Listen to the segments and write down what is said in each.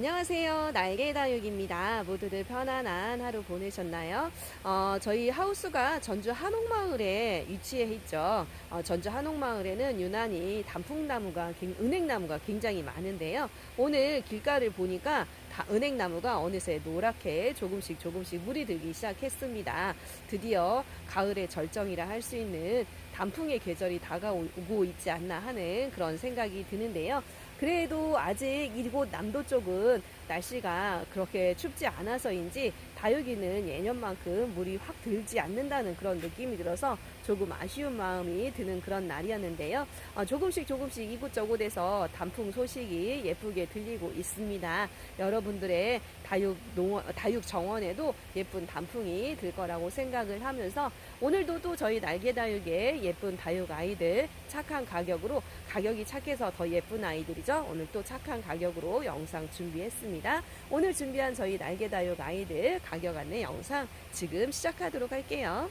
안녕하세요. 날개다육입니다. 모두들 편안한 하루 보내셨나요? 어, 저희 하우스가 전주 한옥마을에 위치해 있죠. 어, 전주 한옥마을에는 유난히 단풍나무가, 굉- 은행나무가 굉장히 많은데요. 오늘 길가를 보니까 다 은행나무가 어느새 노랗게 조금씩 조금씩 물이 들기 시작했습니다. 드디어 가을의 절정이라 할 수 있는 단풍의 계절이 다가오고 있지 않나 하는 그런 생각이 드는데요. 그래도 아직 이곳 남도 쪽은 날씨가 그렇게 춥지 않아서인지 다육이는 예년만큼 물이 확 들지 않는다는 그런 느낌이 들어서 조금 아쉬운 마음이 드는 그런 날이었는데요. 어, 조금씩 조금씩 이곳저곳에서 단풍 소식이 예쁘게 들리고 있습니다. 여러분들의 다육 농원, 다육 정원에도 예쁜 단풍이 들 거라고 생각을 하면서 오늘도 또 저희 날개 다육의 예쁜 다육 아이들 착한 가격으로 가격이 착해서 더 예쁜 아이들이죠. 오늘 또 착한 가격으로 영상 준비했습니다. 오늘 준비한 저희 날개 다육 아이들 가격 안내 영상 지금 시작하도록 할게요.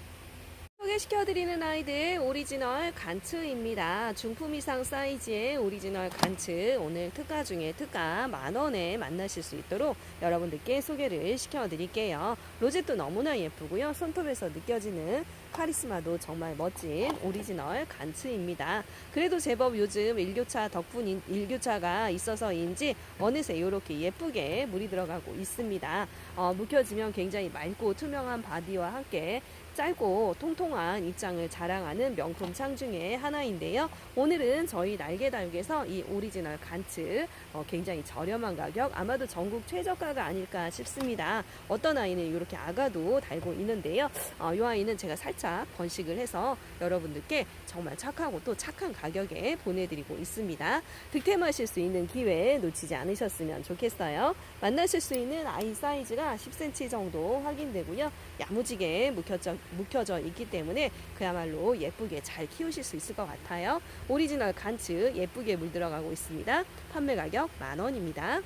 소개시켜드리는 아이들 오리지널 간츠입니다. 중품 이상 사이즈의 오리지널 간츠 오늘 특가 중에 특가 만원에 만나실 수 있도록 여러분들께 소개를 시켜드릴게요. 로제도 너무나 예쁘고요. 손톱에서 느껴지는 카리스마도 정말 멋진 오리지널 간츠입니다. 그래도 제법 요즘 일교차 덕분인 일교차가 있어서인지 어느새 이렇게 예쁘게 물이 들어가고 있습니다. 어, 묵혀지면 굉장히 맑고 투명한 바디와 함께 짧고 통통한 입장을 자랑하는 명품 창 중에 하나인데요. 오늘은 저희 날개다육에서 이 오리지널 간츠 어, 굉장히 저렴한 가격 아마도 전국 최저가가 아닐까 싶습니다. 어떤 아이는 이렇게 아가도 달고 있는데요. 어, 이 아이는 제가 살짝 번식을 해서 여러분들께 정말 착하고 또 착한 가격에 보내드리고 있습니다. 득템하실 수 있는 기회 놓치지 않으셨으면 좋겠어요. 만나실 수 있는 아이 사이즈가 10cm 정도 확인되고요. 야무지게 묵혀져, 묵혀져 있기 때문에 그야말로 예쁘게 잘 키우실 수 있을 것 같아요. 오리지널 간츠 예쁘게 물들어가고 있습니다. 판매 가격 만 원입니다.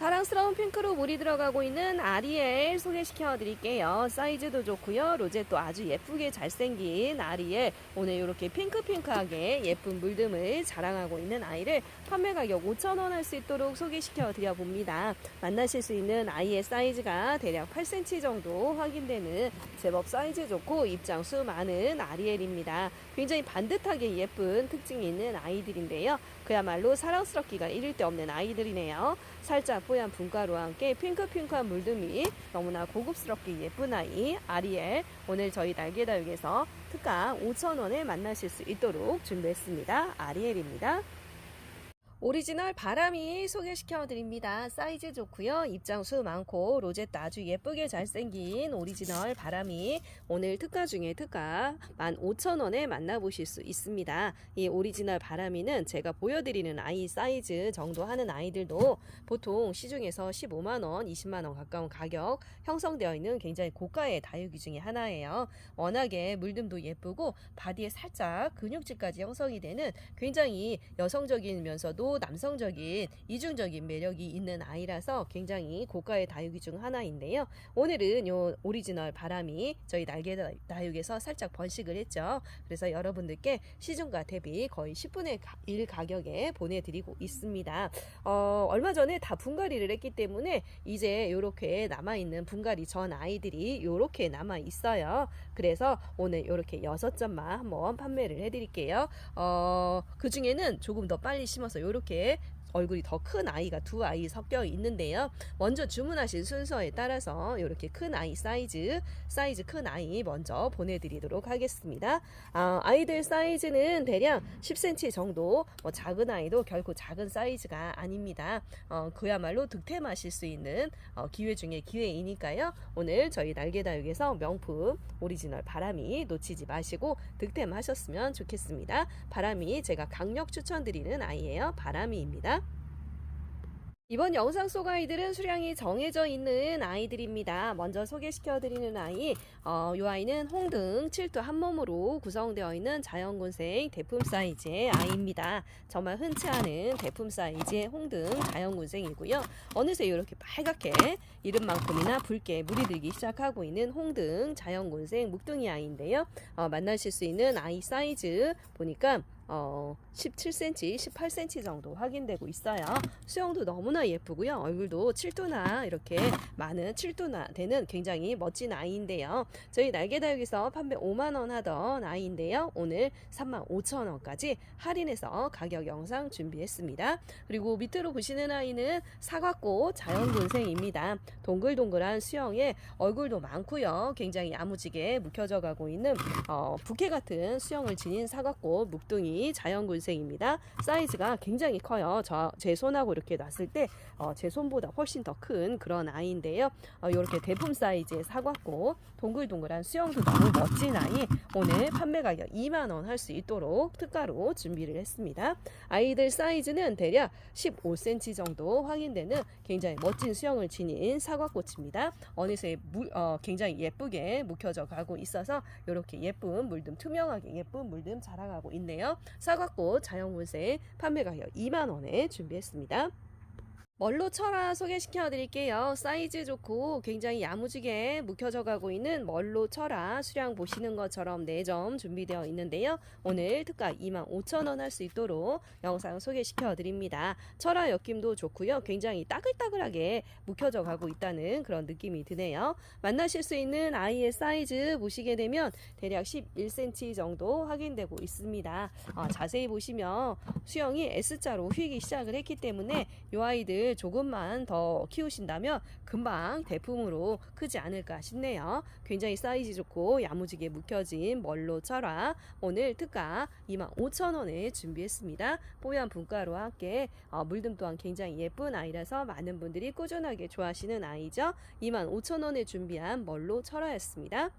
사랑스러운 핑크로 물이 들어가고 있는 아리엘 소개시켜 드릴게요. 사이즈도 좋고요. 로제도 아주 예쁘게 잘생긴 아리엘. 오늘 이렇게 핑크핑크하게 예쁜 물듬을 자랑하고 있는 아이를 판매 가격 5,000원 할 수 있도록 소개시켜 드려 봅니다. 만나실 수 있는 아이의 사이즈가 대략 8cm 정도 확인되는 제법 사이즈 좋고 입장 수 많은 아리엘입니다. 굉장히 반듯하게 예쁜 특징이 있는 아이들인데요. 그야말로 사랑스럽기가 이를 데 없는 아이들이네요. 살짝 뽀얀 분가루와 함께 핑크핑크한 물듬이 너무나 고급스럽게 예쁜 아이 아리엘 오늘 저희 날개다육에서 특가 5,000원에 만나실 수 있도록 준비했습니다. 아리엘입니다. 오리지널 바람이 소개시켜 드립니다. 사이즈 좋고요. 입장수 많고 로제도 아주 예쁘게 잘생긴 오리지널 바람이 오늘 특가 중에 특가 15,000원에 만나보실 수 있습니다. 이 오리지널 바람이는 제가 보여드리는 아이 사이즈 정도 하는 아이들도 보통 시중에서 15만원, 20만원 가까운 가격 형성되어 있는 굉장히 고가의 다육이 중에 하나예요. 워낙에 물듬도 예쁘고 바디에 살짝 근육질까지 형성이 되는 굉장히 여성적이면서도 남성적인 이중적인 매력이 있는 아이라서 굉장히 고가의 다육이 중 하나인데요. 오늘은 요 오리지널 바람이 저희 날개 다육에서 살짝 번식을 했죠. 그래서 여러분들께 시중가 대비 거의 10분의 1 가격에 보내드리고 있습니다. 어, 얼마 전에 다 분갈이를 했기 때문에 이제 이렇게 남아있는 분갈이 전 아이들이 이렇게 남아있어요. 그래서 오늘 이렇게 6점만 한번 판매를 해드릴게요. 어, 그 중에는 조금 더 빨리 심어서 이렇게 o quê? 얼굴이 더 큰 아이가 두 아이 섞여 있는데요. 먼저 주문하신 순서에 따라서 이렇게 큰 아이 사이즈, 사이즈 큰 아이 먼저 보내드리도록 하겠습니다. 아, 아이들 사이즈는 대략 10cm 정도, 뭐 작은 아이도 결코 작은 사이즈가 아닙니다. 어, 그야말로 득템하실 수 있는 어, 기회 중에 기회이니까요. 오늘 저희 날개다육에서 명품 오리지널 바람이 놓치지 마시고 득템하셨으면 좋겠습니다. 바람이 제가 강력 추천드리는 아이예요. 바람이입니다. 이번 영상 속 아이들은 수량이 정해져 있는 아이들입니다. 먼저 소개시켜드리는 아이, 어, 이 아이는 홍등 7두 한 몸으로 구성되어 있는 자연군생 대품 사이즈의 아이입니다. 정말 흔치 않은 대품 사이즈의 홍등 자연군생이고요. 어느새 이렇게 빨갛게 이름만큼이나 붉게 물이 들기 시작하고 있는 홍등 자연군생 묵둥이 아이인데요. 어, 만나실 수 있는 아이 사이즈 보니까 어, 17cm, 18cm 정도 확인되고 있어요. 수영도 너무나 예쁘고요. 얼굴도 7두나 이렇게 많은 7두나 되는 굉장히 멋진 아이인데요. 저희 날개다육에서 판매 5만원 하던 아이인데요. 오늘 3만 5천원까지 할인해서 가격 영상 준비했습니다. 그리고 밑으로 보시는 아이는 사과꽃 자연군생입니다. 동글동글한 수영에 얼굴도 많고요. 굉장히 야무지게 묵혀져 가고 있는 어, 부케 같은 수영을 지닌 사과꽃 묵둥이 자연군생입니다. 사이즈가 굉장히 커요. 저 제 손하고 이렇게 놨을 때 어, 제 손보다 훨씬 더 큰 그런 아이인데요. 어, 이렇게 대품 사이즈의 사과꽃 동글동글한 수영도 너무 멋진 아이 오늘 판매 가격 2만 원 할 수 있도록 특가로 준비를 했습니다. 아이들 사이즈는 대략 15cm 정도 확인되는 굉장히 멋진 수영을 지닌 사과꽃입니다. 어느새 물, 어, 굉장히 예쁘게 묵혀져 가고 있어서 이렇게 예쁜 물듬 투명하게 예쁜 물듬 자라가고 있네요. 사과꽃 자연군생 판매 가격 2만 원에 준비했습니다. 멀로 철화 소개시켜 드릴게요. 사이즈 좋고 굉장히 야무지게 묵혀져 가고 있는 멀로 철화 수량 보시는 것처럼 4점 준비되어 있는데요. 오늘 특가 25,000원 할 수 있도록 영상 소개시켜 드립니다. 철화 엮임도 좋고요. 굉장히 따글따글하게 묵혀져 가고 있다는 그런 느낌이 드네요. 만나실 수 있는 아이의 사이즈 보시게 되면 대략 11cm 정도 확인되고 있습니다. 어, 자세히 보시면 수영이 S자로 휘기 시작을 했기 때문에 이 아이들 조금만 더 키우신다면 금방 대품으로 크지 않을까 싶네요. 굉장히 사이즈 좋고 야무지게 묵혀진 멀로 철화 오늘 특가 25,000원에 준비했습니다. 뽀얀 분가루와 함께 어, 물듬 또한 굉장히 예쁜 아이라서 많은 분들이 꾸준하게 좋아하시는 아이죠. 25,000원에 준비한 멀로 철화였습니다.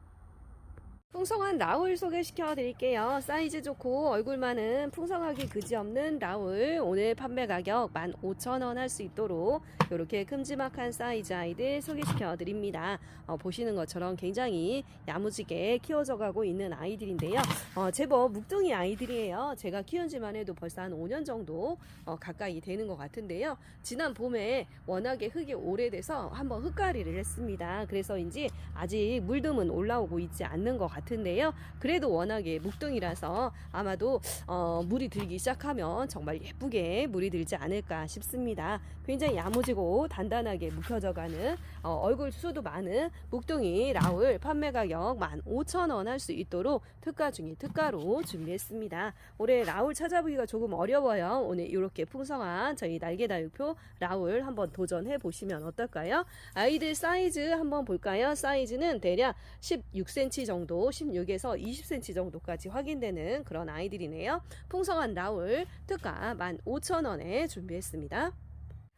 풍성한 라울 소개시켜 드릴게요. 사이즈 좋고 얼굴만은 풍성하기 그지없는 라울 오늘 판매 가격 15,000원 할 수 있도록 이렇게 큼지막한 사이즈 아이들 소개시켜 드립니다. 어, 보시는 것처럼 굉장히 야무지게 키워져 가고 있는 아이들인데요. 어, 제법 묵둥이 아이들이에요. 제가 키운 지만 해도 벌써 한 5년 정도 어, 가까이 되는 것 같은데요. 지난 봄에 워낙에 흙이 오래돼서 한번 흙가리를 했습니다. 그래서인지 아직 물듬은 올라오고 있지 않는 것 같 은데요. 그래도 워낙에 묵둥이라서 아마도 어, 물이 들기 시작하면 정말 예쁘게 물이 들지 않을까 싶습니다. 굉장히 야무지고 단단하게 묵혀져가는 어, 얼굴 수도 많은 묵둥이 라울 판매 가격 15,000원 할 수 있도록 특가 중에 특가로 준비했습니다. 올해 라울 찾아보기가 조금 어려워요. 오늘 이렇게 풍성한 저희 날개다육표 라울 한번 도전해 보시면 어떨까요? 아이들 사이즈 한번 볼까요? 사이즈는 대략 16cm 정도, 16에서 20cm 정도까지 확인되는 그런 아이들이네요. 풍성한 라울 특가 15,000원에 준비했습니다.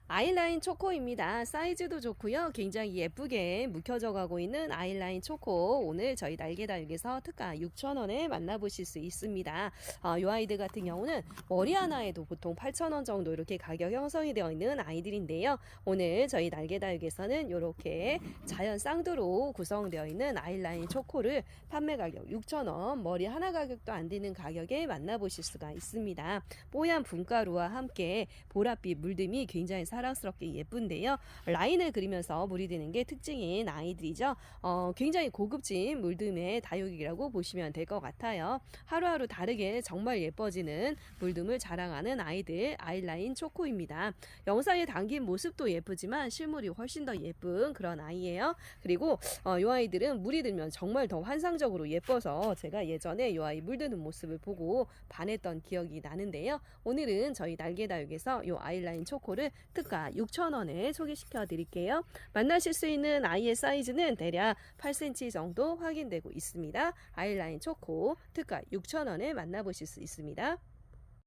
아이라인 초코입니다. 사이즈도 좋고요. 굉장히 예쁘게 묵혀져 가고 있는 아이라인 초코. 오늘 저희 날개다육에서 특가 6,000원에 만나보실 수 있습니다. 어, 이 아이들 같은 경우는 머리 하나에도 보통 8,000원 정도 이렇게 가격 형성이 되어 있는 아이들인데요. 오늘 저희 날개다육에서는 이렇게 자연 쌍두로 구성되어 있는 아이라인 초코를 판매 가격 6,000원, 머리 하나 가격도 안 되는 가격에 만나보실 수가 있습니다. 뽀얀 분가루와 함께 보랏빛 물듬이 굉장히 사랑스럽게 예쁜데요. 라인을 그리면서 물이 드는 게 특징인 아이들이죠. 어, 굉장히 고급진 물듬의 다육이라고 보시면 될 것 같아요. 하루하루 다르게 정말 예뻐지는 물듬을 자랑하는 아이들 아이라인 초코입니다. 영상에 담긴 모습도 예쁘지만 실물이 훨씬 더 예쁜 그런 아이예요. 그리고 어, 이 아이들은 물이 들면 정말 더 환상적으로 예뻐서 제가 예전에 이 아이 물드는 모습을 보고 반했던 기억이 나는데요. 오늘은 저희 날개다육에서 이 아이라인 초코를 특가 6,000원에 소개시켜 드릴게요. 만나실 수 있는 아이의 사이즈는 대략 8cm 정도 확인되고 있습니다. 아이라인 초코 특가 6,000원에 만나보실 수 있습니다.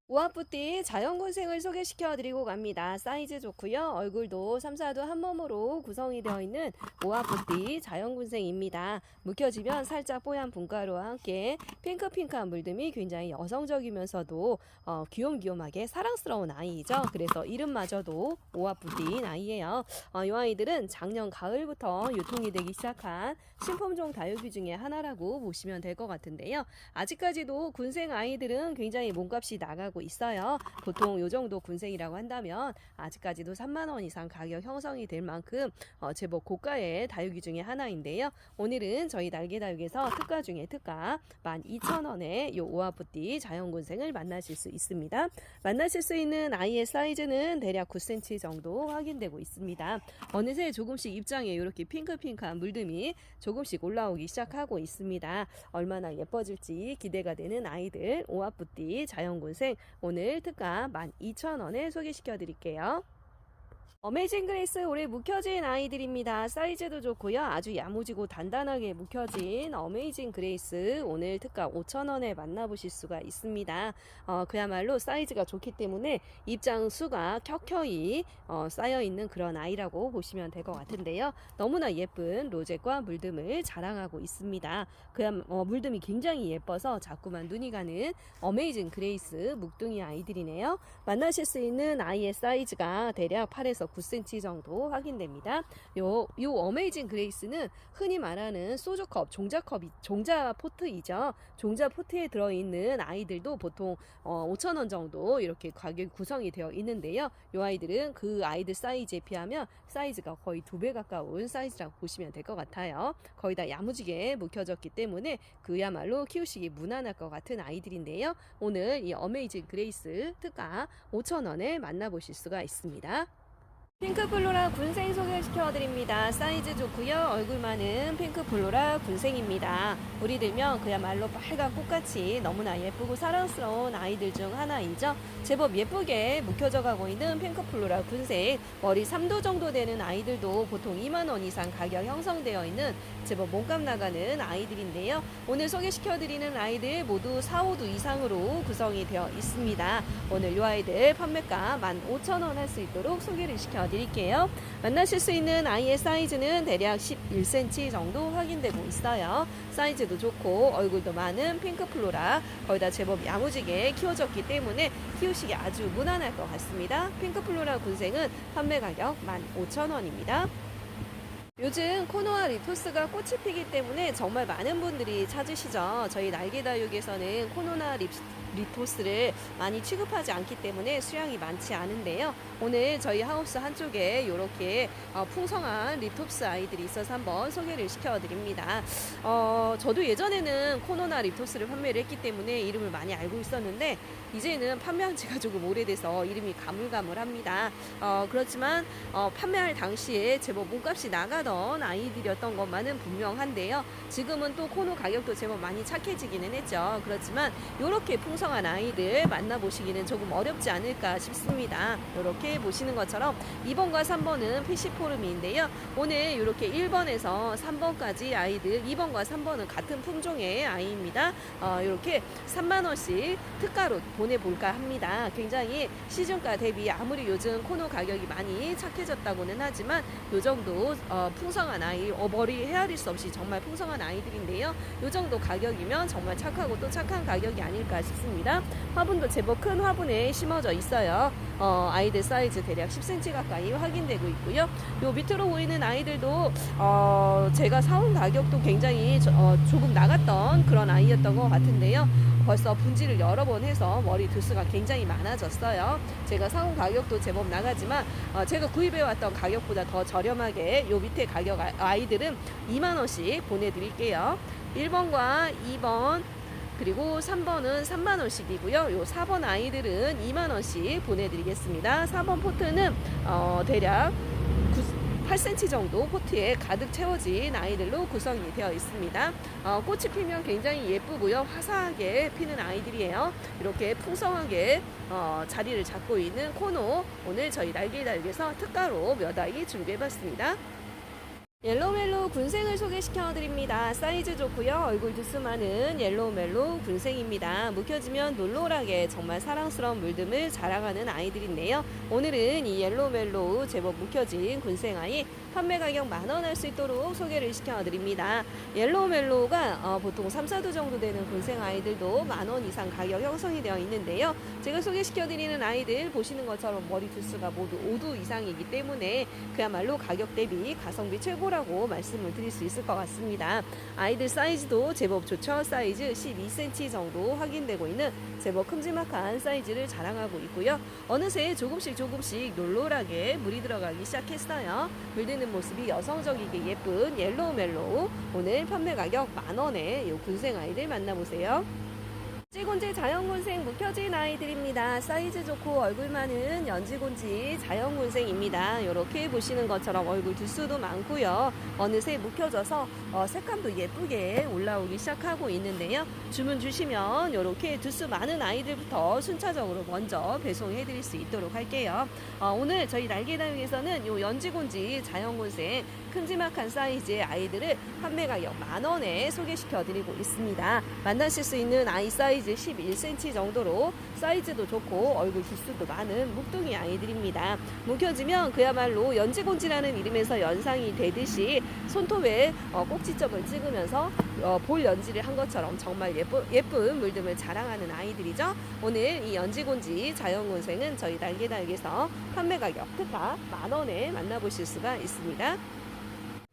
우아뿌띠 자연군생을 소개시켜 드리고 갑니다. 사이즈 좋고요. 얼굴도 3, 4도 한 몸으로 구성이 되어 있는 우아뿌띠 자연군생입니다. 묵혀지면 살짝 뽀얀 분가루와 함께 핑크핑크한 물듬이 굉장히 여성적이면서도 어, 귀염귀염하게 사랑스러운 아이죠. 그래서 이름마저도 우아뿌띠인 아이예요. 어, 이 아이들은 작년 가을부터 유통이 되기 시작한 신품종 다육이 중에 하나라고 보시면 될 것 같은데요. 아직까지도 군생 아이들은 굉장히 몸값이 나가고 하고 있어요. 보통 요 정도 군생이라고 한다면 아직까지도 3만 원 이상 가격 형성이 될 만큼 어, 제법 고가의 다육이 중에 하나인데요. 오늘은 저희 날개다육에서 특가 중에 특가 12,000원에 요 오아푸띠 자연군생을 만나실 수 있습니다. 만나실 수 있는 아이의 사이즈는 대략 9cm 정도 확인되고 있습니다. 어느새 조금씩 입장에 이렇게 핑크핑크한 물듬이 조금씩 올라오기 시작하고 있습니다. 얼마나 예뻐질지 기대가 되는 아이들 오아뿌띠 자연군생 오늘 특가 12,000원에 소개시켜 드릴게요. 어메이징 그레이스 올해 묵혀진 아이들입니다. 사이즈도 좋고요. 아주 야무지고 단단하게 묵혀진 어메이징 그레이스 오늘 특가 5,000원에 만나보실 수가 있습니다. 어, 그야말로 사이즈가 좋기 때문에 입장 수가 켜켜이 어, 쌓여 있는 그런 아이라고 보시면 될 것 같은데요. 너무나 예쁜 로zet과 물듬을 자랑하고 있습니다. 그야 어, 물듬이 굉장히 예뻐서 자꾸만 눈이 가는 어메이징 그레이스 묵둥이 아이들이네요. 만나실 수 있는 아이의 사이즈가 대략 8에서 9cm 정도 확인됩니다. 요, 요 어메이징 그레이스는 흔히 말하는 소주컵, 종자컵이, 종자 포트이죠. 종자 포트에 들어있는 아이들도 보통 어, 5,000원 정도 이렇게 가격이 구성이 되어 있는데요. 요 아이들은 그 아이들 사이즈에 비하면 사이즈가 거의 두 배 가까운 사이즈라고 보시면 될 것 같아요. 거의 다 야무지게 묵혀졌기 때문에 그야말로 키우시기 무난할 것 같은 아이들인데요. 오늘 이 어메이징 그레이스 특가 5,000원에 만나보실 수가 있습니다. 핑크플로라 군생 소개시켜드립니다. 사이즈 좋고요. 얼굴 많은 핑크플로라 군생입니다. 우리 들면 그야말로 빨간 꽃같이 너무나 예쁘고 사랑스러운 아이들 중 하나이죠. 제법 예쁘게 묵혀져 가고 있는 핑크플로라 군생. 머리 3도 정도 되는 아이들도 보통 2만원 이상 가격 형성되어 있는 제법 몸값 나가는 아이들인데요. 오늘 소개시켜드리는 아이들 모두 4, 5도 이상으로 구성이 되어 있습니다. 오늘 이 아이들 판매가 15,000원 할 수 있도록 소개를 시켜 드릴게요. 만나실 수 있는 아이의 사이즈는 대략 11cm 정도 확인되고 있어요. 사이즈도 좋고 얼굴도 많은 핑크플로라 거의 다 제법 야무지게 키워졌기 때문에 키우시기 아주 무난할 것 같습니다. 핑크플로라 군생은 판매 가격 15,000원입니다. 요즘 코노아 리토스가 꽃이 피기 때문에 정말 많은 분들이 찾으시죠. 저희 날개다육에서는 코노나 립, 리토스를 많이 취급하지 않기 때문에 수량이 많지 않은데요. 오늘 저희 하우스 한쪽에 이렇게 어, 풍성한 리톱스 아이들이 있어서 한번 소개를 시켜드립니다. 어, 저도 예전에는 코노나 리토스를 판매를 했기 때문에 이름을 많이 알고 있었는데 이제는 판매한 지가 조금 오래돼서 이름이 가물가물합니다. 어, 그렇지만 어, 판매할 당시에 제법 몸값이 나가던 아이들이었던 것만은 분명한데요. 지금은 또 코노 가격도 제법 많이 착해지기는 했죠. 그렇지만 이렇게 풍성 한 아이들 만나보시기는 조금 어렵지 않을까 싶습니다. 이렇게 보시는 것처럼 2번과 3번은 PC 포름인데요. 오늘 이렇게 1번에서 3번까지 아이들 2번과 3번은 같은 품종의 아이입니다. 어, 이렇게 3만원씩 특가로 보내볼까 합니다. 굉장히 시중가 대비 아무리 요즘 코노 가격이 많이 착해졌다고는 하지만 요 정도 어, 풍성한 아이, 어, 머리 헤아릴 수 없이 정말 풍성한 아이들인데요. 요 정도 가격이면 정말 착하고 또 착한 가격이 아닐까 싶습니다. 화분도 제법 큰 화분에 심어져 있어요. 어, 아이들 사이즈 대략 10cm 가까이 확인되고 있고요. 요 밑으로 보이는 아이들도 어, 제가 사온 가격도 굉장히 저- 어, 조금 나갔던 그런 아이였던 것 같은데요. 벌써 분지를 여러 번 해서 머리 두수가 굉장히 많아졌어요. 제가 사온 가격도 제법 나가지만 어, 제가 구입해왔던 가격보다 더 저렴하게 요 밑에 가격 아- 아이들은 2만 원씩 보내드릴게요. 1번과 2번 그리고 3번은 3만 원씩이고요. 요 4번 아이들은 2만 원씩 보내드리겠습니다. 4번 포트는 어, 대략 8cm 정도 포트에 가득 채워진 아이들로 구성이 되어 있습니다. 어, 꽃이 피면 굉장히 예쁘고요. 화사하게 피는 아이들이에요. 이렇게 풍성하게 어, 자리를 잡고 있는 코노 오늘 저희 날개달기에서 특가로 몇 아이 준비해봤습니다. 옐로멜로 군생을 소개시켜 드립니다. 사이즈 좋고요. 얼굴 두수 많은 옐로멜로 군생입니다. 묵혀지면 놀놀하게 정말 사랑스러운 물듬을 자랑하는 아이들인데요. 오늘은 이 옐로멜로 제법 묵혀진 군생 아이 판매 가격 만 원 할 수 있도록 소개를 시켜 드립니다. 옐로멜로가 어, 보통 3, 4도 정도 되는 군생 아이들도 만 원 이상 가격 형성이 되어 있는데요. 제가 소개시켜 드리는 아이들 보시는 것처럼 머리 두수가 모두 5도 이상이기 때문에 그야말로 가격 대비 가성비 최고라 최고라고 말씀을 드릴 수 있을 것 같습니다. 아이들 사이즈도 제법 좋죠. 사이즈 12cm 정도 확인되고 있는 제법 큼지막한 사이즈를 자랑하고 있고요. 어느새 조금씩 조금씩 놀놀하게 물이 들어가기 시작했어요. 물드는 모습이 여성적이게 예쁜 옐로우 멜로우. 오늘 판매 가격 만원에 요 군생 아이들 만나보세요. 연지곤지 자연군생 묵혀진 아이들입니다. 사이즈 좋고 얼굴 많은 연지곤지 자연군생입니다. 이렇게 보시는 것처럼 얼굴 두수도 많고요. 어느새 묵혀져서 어, 색감도 예쁘게 올라오기 시작하고 있는데요. 주문 주시면 이렇게 두수 많은 아이들부터 순차적으로 먼저 배송해 드릴 수 있도록 할게요. 어, 오늘 저희 날개다육에서는 요 연지곤지 자연군생 큼지막한 사이즈의 아이들을 판매 가격 만 원에 소개시켜 드리고 있습니다. 만나실 수 있는 아이 사이즈 11cm 정도로 사이즈도 좋고 얼굴 두수도 많은 묵둥이 아이들입니다. 묵혀지면 그야말로 연지곤지라는 이름에서 연상이 되듯이 손톱에 어, 꼭지점을 찍으면서 어, 볼 연지를 한 것처럼 정말 예쁜, 예쁜 물듬을 자랑하는 아이들이죠. 오늘 이 연지곤지 자연곤생은 저희 날개다육에서 판매 가격 특가 만 원에 만나보실 수가 있습니다.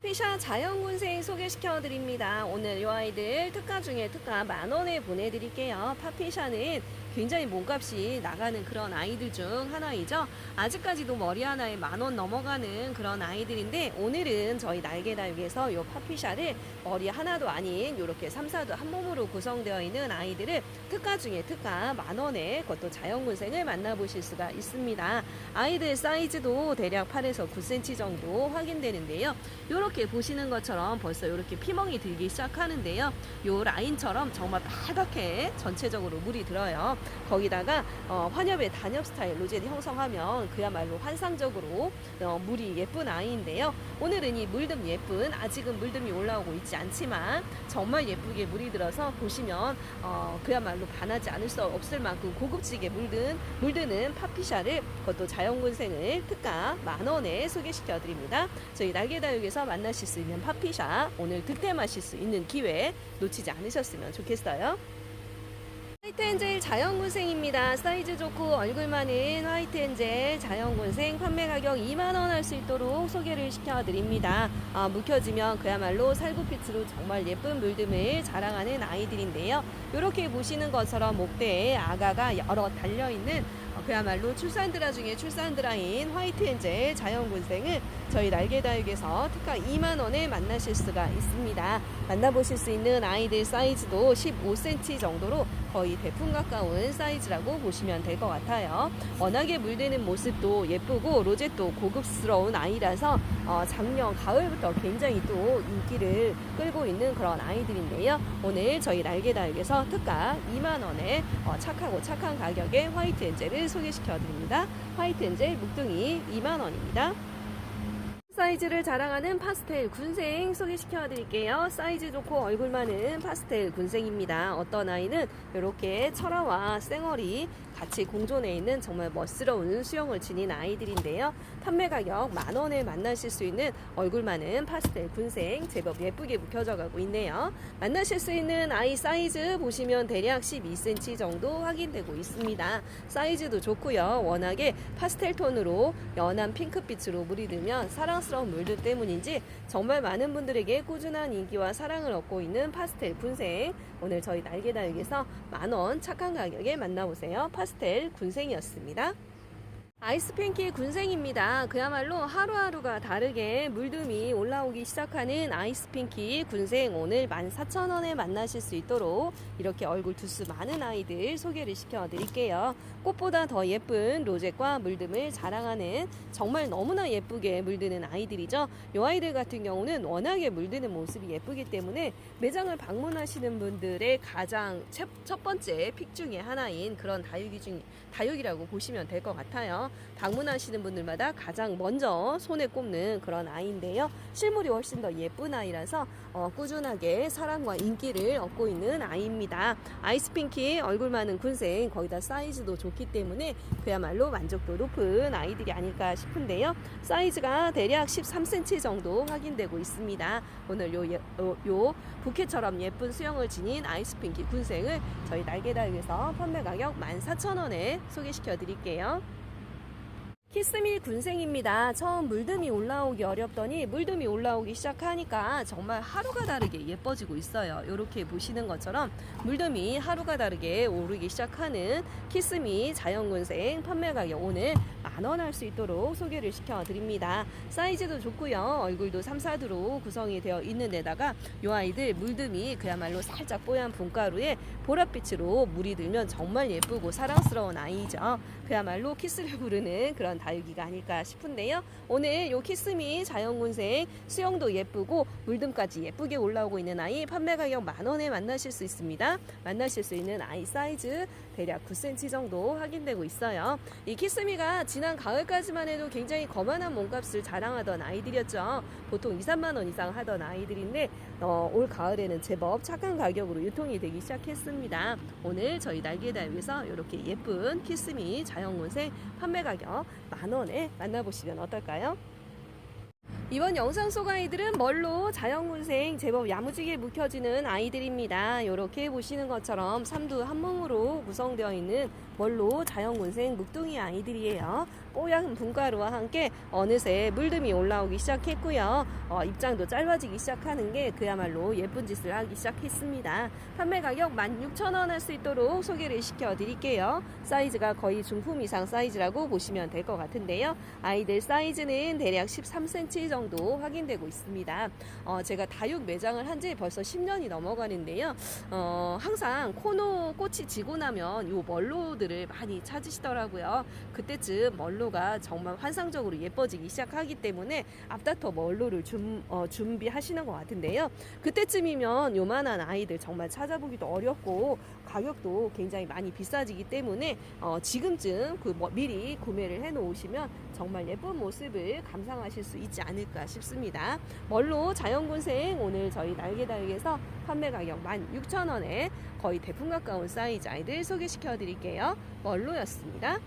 피샤 자연군생 소개시켜 드립니다. 오늘 이 아이들 특가 중에 특가 만 원에 보내드릴게요. 파피샤는 굉장히 몸값이 나가는 그런 아이들 중 하나이죠. 아직까지도 머리 하나에 만 원 넘어가는 그런 아이들인데 오늘은 저희 날개다육에서 이 파피샤를 머리 하나도 아닌 이렇게 3, 4도 한 몸으로 구성되어 있는 아이들을 특가 중에 특가 만 원에 그것도 자연군생을 만나보실 수가 있습니다. 아이들 사이즈도 대략 8에서 9cm 정도 확인되는데요. 이렇게 보시는 것처럼 벌써 이렇게 피멍이 들기 시작하는데요. 요 라인처럼 정말 빨갛게 전체적으로 물이 들어요. 거기다가 어, 환엽의 단엽 스타일 로제를 형성하면 그야말로 환상적으로 어, 물이 예쁜 아이인데요. 오늘은 이 물듬 예쁜 아직은 물듬이 올라오고 있지 않지만 정말 예쁘게 물이 들어서 보시면 어, 그야말로 반하지 않을 수 없을 만큼 고급지게 물든 물드는 파피샤를 그것도 자연군생을 특가 만 원에 소개시켜 드립니다. 저희 날개다육에서 만나실 수 있는 파피샤 오늘 득템하실 수 있는 기회 놓치지 않으셨으면 좋겠어요. 화이트 엔젤 자연군생입니다. 사이즈 좋고 얼굴 많은 화이트 엔젤 자연군생 판매 가격 2만원 할 수 있도록 소개를 시켜드립니다. 아, 묵혀지면 그야말로 살구빛으로 정말 예쁜 물듬을 자랑하는 아이들인데요. 이렇게 보시는 것처럼 목대에 아가가 여러 달려있는 어, 그야말로 출산드라 중에 출산드라인 화이트 엔젤 자연군생은 저희 날개다육에서 특가 2만원에 만나실 수가 있습니다. 만나보실 수 있는 아이들 사이즈도 15cm 정도로 거의 대풍 가까운 사이즈라고 보시면 될 것 같아요. 워낙에 물드는 모습도 예쁘고 로제도 고급스러운 아이라서 어, 작년 가을부터 굉장히 또 인기를 끌고 있는 그런 아이들인데요. 오늘 저희 날개다육에서 특가 2만원에 어, 착하고 착한 가격에 화이트 엔젤을 소개시켜 드립니다. 화이트 엔젤 묵둥이 2만원입니다. 사이즈를 자랑하는 파스텔 군생 소개시켜 드릴게요. 사이즈 좋고 얼굴 많은 파스텔 군생입니다. 어떤 아이는 이렇게 철화와 쌩얼이 같이 공존해 있는 정말 멋스러운 수영을 지닌 아이들인데요. 판매 가격 만 원에 만나실 수 있는 얼굴 많은 파스텔 군생 제법 예쁘게 묵혀져 가고 있네요. 만나실 수 있는 아이 사이즈 보시면 대략 12cm 정도 확인되고 있습니다. 사이즈도 좋고요. 워낙에 파스텔 톤으로 연한 핑크빛으로 물이 들면 사랑스러운 물들 때문인지 정말 많은 분들에게 꾸준한 인기와 사랑을 얻고 있는 파스텔 군생 오늘 저희 날개다육에서 만원 착한 가격에 만나보세요. 파스텔 군생이었습니다. 아이스팬키 군생입니다. 그야말로 하루하루가 다르게 물듬이 올라오기 시작하는 아이스핑키 군생 오늘 14,000원에 만나실 수 있도록 이렇게 얼굴 두수 많은 아이들 소개를 시켜 드릴게요. 꽃보다 더 예쁜 로zet과 물듬을 자랑하는 정말 너무나 예쁘게 물드는 아이들이죠. 이 아이들 같은 경우는 워낙에 물드는 모습이 예쁘기 때문에 매장을 방문하시는 분들의 가장 첫, 첫 번째 픽 중에 하나인 그런 다육이 중 다육이라고 보시면 될 것 같아요. 방문하시는 분들마다 가장 먼저 손에 꼽는 그런 아이인데요. 실물이 훨씬 더 예쁜 아이라서 어, 꾸준하게 사랑과 인기를 얻고 있는 아이입니다. 아이스핑키 얼굴 많은 군생 거기다 사이즈도 좋기 때문에 그야말로 만족도 높은 아이들이 아닐까 싶은데요. 사이즈가 대략 13cm 정도 확인되고 있습니다. 오늘 요, 예- 요, 요 부케처럼 예쁜 수영을 지닌 아이스핑키 군생을 저희 날개다육에서 판매 가격 14,000원에 소개시켜 드릴게요. 키스밀 군생입니다. 처음 물듬이 올라오기 어렵더니 물듬이 올라오기 시작하니까 정말 하루가 다르게 예뻐지고 있어요. 이렇게 보시는 것처럼 물듬이 하루가 다르게 오르기 시작하는 키스미 자연군생 판매 가격 오늘 만원 할 수 있도록 소개를 시켜드립니다. 사이즈도 좋고요. 얼굴도 3, 4두로 구성이 되어 있는 데다가 이 아이들 물듬이 그야말로 살짝 뽀얀 분가루에 보랏빛으로 물이 들면 정말 예쁘고 사랑스러운 아이죠. 그야말로 키스를 부르는 그런 다육이가 아닐까 싶은데요. 오늘 요 키스미 자연군생 수영도 예쁘고 물듬까지 예쁘게 올라오고 있는 아이 판매 가격 만 원에 만나실 수 있습니다. 만나실 수 있는 아이 사이즈 대략 9cm 정도 확인되고 있어요. 이 키스미가 지난 가을까지만 해도 굉장히 거만한 몸값을 자랑하던 아이들이었죠. 보통 2, 3만 원 이상 하던 아이들인데 어, 올 가을에는 제법 착한 가격으로 유통이 되기 시작했습니다. 오늘 저희 날개다육에서 이렇게 예쁜 키스미 자연군생 판매 가격 만 원에 만나보시면 어떨까요? 이번 영상 속 아이들은 멀로 자연군생 제법 야무지게 묵혀지는 아이들입니다. 이렇게 보시는 것처럼 삼두 한 몸으로 구성되어 있는 멀로 자연군생 묵둥이 아이들이에요. 뽀얀 분가루와 함께 어느새 물듬이 올라오기 시작했고요. 어, 입장도 짧아지기 시작하는 게 그야말로 예쁜 짓을 하기 시작했습니다. 판매 가격 16,000원 할 수 있도록 소개를 시켜드릴게요. 사이즈가 거의 중품 이상 사이즈라고 보시면 될 것 같은데요. 아이들 사이즈는 대략 13cm 정도 확인되고 있습니다. 어, 제가 다육 매장을 한 지 벌써 10년이 넘어가는데요. 어, 항상 코노 꽃이 지고 나면 요 멀로 들을 많이 찾으시더라고요. 그때쯤 멀로가 정말 환상적으로 예뻐지기 시작하기 때문에 앞다퉈 멀로를 준, 어, 준비하시는 것 같은데요. 그때쯤이면 요만한 아이들 정말 찾아보기도 어렵고 가격도 굉장히 많이 비싸지기 때문에 어, 지금쯤 그 뭐- 미리 구매를 해 놓으시면 정말 예쁜 모습을 감상하실 수 있지 않을까 싶습니다. 멀로 자연군생 오늘 저희 날개다육에서 판매 가격 16,000원에 거의 대풍 가까운 사이즈 아이들 소개시켜 드릴게요. 멀로였습니다.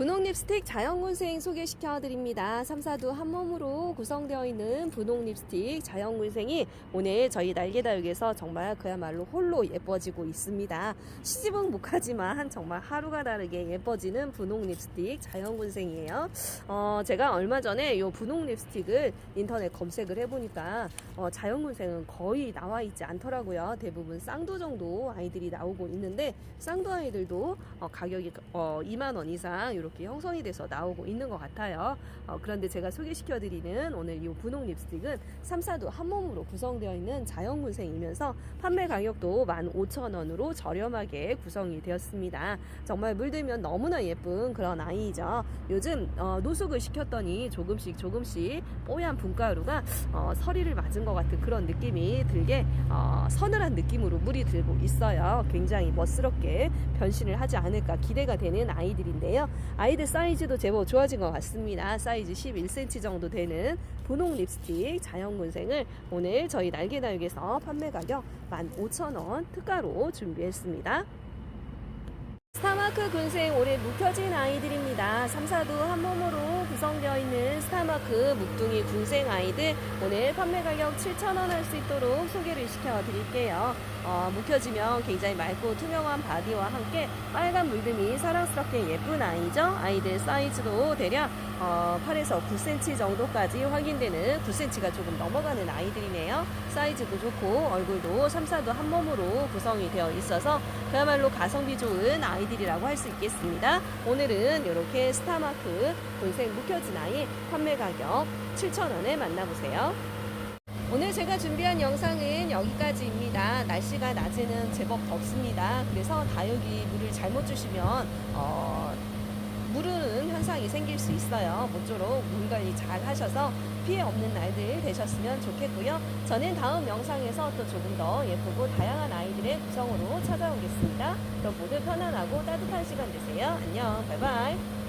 분홍 립스틱 자연군생 소개시켜 드립니다. 3, 4두 한 몸으로 구성되어 있는 분홍 립스틱 자연군생이 오늘 저희 날개다육에서 정말 그야말로 홀로 예뻐지고 있습니다. 시집은 못 가지만 정말 하루가 다르게 예뻐지는 분홍 립스틱 자연군생이에요. 어, 제가 얼마 전에 이 분홍 립스틱을 인터넷 검색을 해보니까 어, 자연군생은 거의 나와 있지 않더라고요. 대부분 쌍두 정도 아이들이 나오고 있는데 쌍두 아이들도 어, 가격이 어, 2만 원 이상 이렇게 형성이 돼서 나오고 있는 것 같아요. 어, 그런데 제가 소개시켜드리는 오늘 이 분홍 립스틱은 3, 4두 한 몸으로 구성되어 있는 자연군생이면서 판매 가격도 15,000원으로 저렴하게 구성이 되었습니다. 정말 물들면 너무나 예쁜 그런 아이죠. 요즘 어, 노숙을 시켰더니 조금씩 조금씩 뽀얀 분가루가 어, 서리를 맞은 것 같은 그런 느낌이 들게 어, 서늘한 느낌으로 물이 들고 있어요. 굉장히 멋스럽게 변신을 하지 않을까 기대가 되는 아이들인데요. 아이들 사이즈도 제법 좋아진 것 같습니다. 사이즈 11cm 정도 되는 분홍 립스틱 자연군생을 오늘 저희 날개다육에서 판매 가격 15,000원 특가로 준비했습니다. 스타마크 군생 올해 묵혀진 아이들입니다. 3, 4두 한 몸으로 구성되어 있는 스타마크 묵둥이 군생 아이들 오늘 판매 가격 7,000원 할 수 있도록 소개를 시켜드릴게요. 어, 묵혀지면 굉장히 맑고 투명한 바디와 함께 빨간 물듬이 사랑스럽게 예쁜 아이죠. 아이들 사이즈도 대략 어, 8에서 9cm 정도까지 확인되는 9cm가 조금 넘어가는 아이들이네요. 사이즈도 좋고 얼굴도 3, 4두 한 몸으로 구성이 되어 있어서 그야말로 가성비 좋은 아이들 이라고 할 수 있겠습니다. 오늘은 이렇게 스타마크 본생 묵혀진 아이 판매 가격 7,000원에 만나보세요. 오늘 제가 준비한 영상은 여기까지입니다. 날씨가 낮에는 제법 덥습니다. 그래서 다육이 물을 잘못 주시면 어, 무르는 현상이 생길 수 있어요. 모쪼록 물 관리 잘 하셔서 피해 없는 날들 되셨으면 좋겠고요. 저는 다음 영상에서 또 조금 더 예쁘고 다양한 아이들의 구성으로 찾아오겠습니다. 그럼 모두 편안하고 따뜻한 시간 되세요. 안녕. 바이바이.